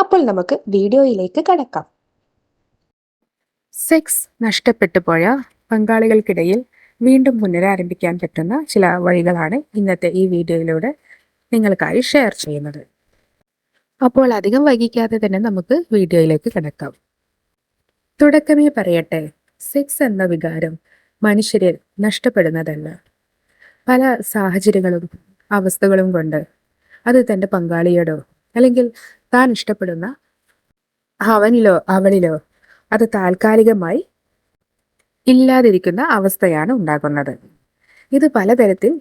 അപ്പോൾ നമുക്ക് വീഡിയോയിലേക്ക് കടക്കാം. സെക്സ് നഷ്ടപ്പെട്ടു പോയ പങ്കാളികൾക്കിടയിൽ വീണ്ടും പുനരാരംഭിക്കാൻ പറ്റുന്ന ചില വഴികളാണ് ഇന്നത്തെ ഈ വീഡിയോയിലൂടെ നിങ്ങൾക്കായി ഷെയർ ചെയ്യുന്നത്. അപ്പോൾ അധികം വൈകിക്കാതെ തന്നെ നമുക്ക് വീഡിയോയിലേക്ക് കിടക്കാം. തുടക്കമേ പറയട്ടെ സെക്സ് എന്ന വികാരം മനുഷ്യരിൽ നഷ്ടപ്പെടുന്നതല്ല. പല സാഹചര്യങ്ങളും അവസ്ഥകളും കൊണ്ട് അത് തന്റെ പങ്കാളിയോടോ അല്ലെങ്കിൽ താൻ ഇഷ്ടപ്പെടുന്ന അവനിലോ അവളിലോ അത് താൽക്കാലികമായി ഇല്ലാതിരിക്കുന്ന അവസ്ഥയാണ് ഉണ്ടാകുന്നത്. ഇത് പലതരത്തിൽ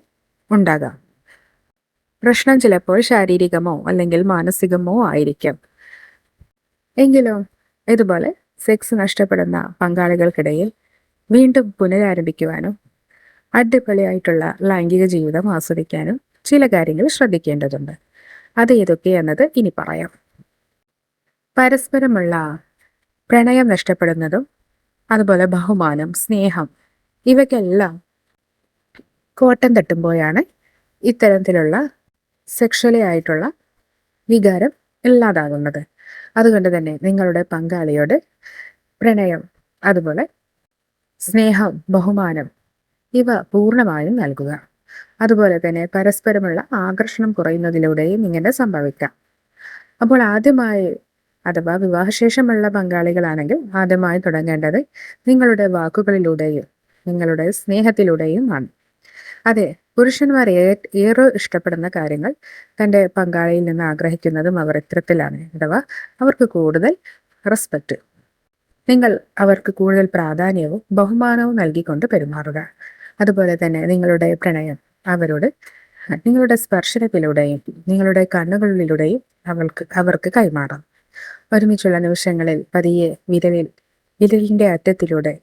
ഉണ്ടാകാം. പ്രശ്നം ചിലപ്പോൾ ശാരീരികമോ അല്ലെങ്കിൽ മാനസികമോ ആയിരിക്കാം. എങ്കിലും ഇതുപോലെ സെക്സ് നഷ്ടപ്പെടുന്ന പങ്കാളികൾക്കിടയിൽ വീണ്ടും പുനരാരംഭിക്കുവാനും അടിപൊളിയായിട്ടുള്ള ലൈംഗിക ജീവിതം ആസ്വദിക്കാനും ചില കാര്യങ്ങൾ ശ്രദ്ധിക്കേണ്ടതുണ്ട്. അത് ഏതൊക്കെയെന്നത് ഇനി പറയാം. പരസ്പരമുള്ള പ്രണയം നഷ്ടപ്പെടുന്നതും അതുപോലെ ബഹുമാനം സ്നേഹം ഇവയ്ക്കെല്ലാം കോട്ടം തട്ടുമ്പോഴാണ് ഇത്തരത്തിലുള്ള സെക്ഷലി ആയിട്ടുള്ള വികാരം ഇല്ലാതാകുന്നത്. അതുകൊണ്ട് തന്നെ നിങ്ങളുടെ പങ്കാളിയോട് പ്രണയം അതുപോലെ സ്നേഹം ബഹുമാനം ഇവ പൂർണമായും നൽകുക. അതുപോലെ തന്നെ പരസ്പരമുള്ള ആകർഷണം കുറയുന്നതിലൂടെയും ഇങ്ങനെ സംഭവിക്കാം. അപ്പോൾ ആദ്യമായി അഥവാ വിവാഹശേഷമുള്ള പങ്കാളികളാണെങ്കിൽ ആദ്യമായി തുടങ്ങേണ്ടത് നിങ്ങളുടെ വാക്കുകളിലൂടെയും നിങ്ങളുടെ സ്നേഹത്തിലൂടെയും ആണ്. അതെ പുരുഷന്മാർ ഏറെ ഇഷ്ടപ്പെടുന്ന കാര്യങ്ങൾ തന്റെ പങ്കാളിയിൽ നിന്ന് ആഗ്രഹിക്കുന്നതും അവർ ഇത്തരത്തിലാണ്. അഥവാ അവർക്ക് കൂടുതൽ റെസ്പെക്റ്റ് നിങ്ങൾ അവർക്ക് കൂടുതൽ പ്രാധാന്യവും ബഹുമാനവും നൽകിക്കൊണ്ട് പെരുമാറുക. അതുപോലെ തന്നെ നിങ്ങളുടെ പ്രണയം അവരോട് നിങ്ങളുടെ സ്പർശനത്തിലൂടെയും നിങ്ങളുടെ കണ്ണുകളിലൂടെയും അവൾക്ക് അവർക്ക് കൈമാറാം. ഒരുമിച്ചുള്ള നിമിഷങ്ങളിൽ പതിയെ വിരലിൽ വിരലിന്റെ അറ്റത്തിലൂടെ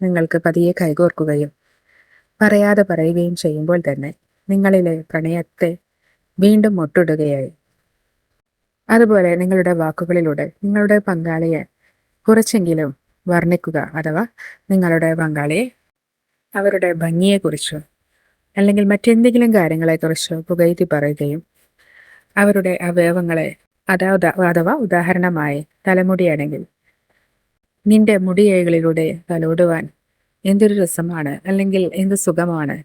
നിങ്ങൾക്ക് പതിയെ കൈകോർക്കുകയും പറയാതെ പറയുകയും ചെയ്യുമ്പോൾ തന്നെ നിങ്ങളിലെ പ്രണയത്തെ വീണ്ടും മുട്ടിടുകയായി. അതുപോലെ നിങ്ങളുടെ വാക്കുകളിലൂടെ നിങ്ങളുടെ പങ്കാളിയെ കുറച്ചെങ്കിലും വർണിക്കുക അഥവാ നിങ്ങളുടെ പങ്കാളിയെ അവരുടെ ഭംഗിയെക്കുറിച്ചോ അല്ലെങ്കിൽ മറ്റെന്തെങ്കിലും കാര്യങ്ങളെക്കുറിച്ചോ പുകഴ്ത്തി പറയുകയും അവരുടെ അവയവങ്ങളെ അതാ അഥവാ ഉദാഹരണമായി തലമുടിയാണെങ്കിൽ നിന്റെ മുടിയേകളിലൂടെ തലോടുവാൻ എന്തൊരു രസമാണ് അല്ലെങ്കിൽ എന്ത് സുഖമാണ്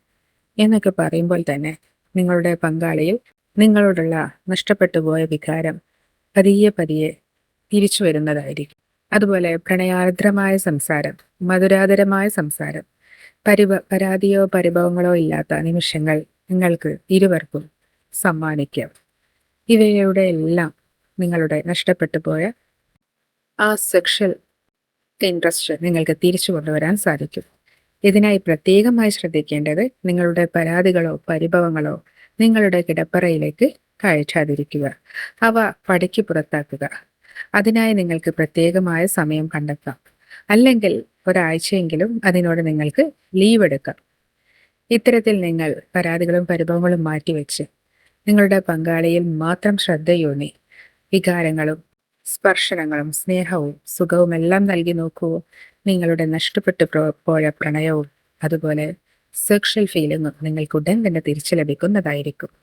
എന്നൊക്കെ പറയുമ്പോൾ തന്നെ നിങ്ങളുടെ പങ്കാളിയിൽ നിങ്ങളോടുള്ള നഷ്ടപ്പെട്ടു പോയ വികാരം പതിയെ പതിയെ തിരിച്ചു വരുന്നതായിരിക്കും. അതുപോലെ പ്രണയാർദ്രമായ സംസാരം മധുരാതരമായ സംസാരം പരിഭ പരാതിയോ പരിഭവങ്ങളോ ഇല്ലാത്ത നിമിഷങ്ങൾ നിങ്ങൾക്ക് ഇരുവർക്കും സമ്മാനിക്കാം. ഇവയുടെ എല്ലാം നിങ്ങളുടെ നഷ്ടപ്പെട്ടു പോയ ആ സെക്ഷൽ ഇൻട്രസ്റ്റ് നിങ്ങൾക്ക് തിരിച്ചു കൊണ്ടുവരാൻ സാധിക്കും. ഇതിനായി പ്രത്യേകമായി ശ്രദ്ധിക്കേണ്ടത് നിങ്ങളുടെ പരാതികളോ പരിഭവങ്ങളോ നിങ്ങളുടെ കിടപ്പറയിലേക്ക് കയറ്റാതിരിക്കുക അവ പടിക്ക് പുറത്താക്കുക. അതിനായി നിങ്ങൾക്ക് പ്രത്യേകമായ സമയം കണ്ടെത്താം. അല്ലെങ്കിൽ ഒരാഴ്ചയെങ്കിലും അതിനോട് നിങ്ങൾക്ക് ലീവ് എടുക്കാം ഇത്തരത്തിൽ നിങ്ങൾ പരാതികളും പരിഭവങ്ങളും മാറ്റിവെച്ച് നിങ്ങളുടെ പങ്കാളിയിൽ മാത്രം ശ്രദ്ധയൂന്നി വികാരങ്ങളും സ്പർശനങ്ങളും സ്നേഹവും സുഖവും എല്ലാം നൽകി നോക്കൂ. നിങ്ങളുടെ നഷ്ടപ്പെട്ടു പോയ പ്രണയവും അതുപോലെ സെക്ഷൽ ഫീലിങ്ങും നിങ്ങൾക്ക് ഉടൻ തന്നെ തിരിച്ചു ലഭിക്കുന്നതായിരിക്കും.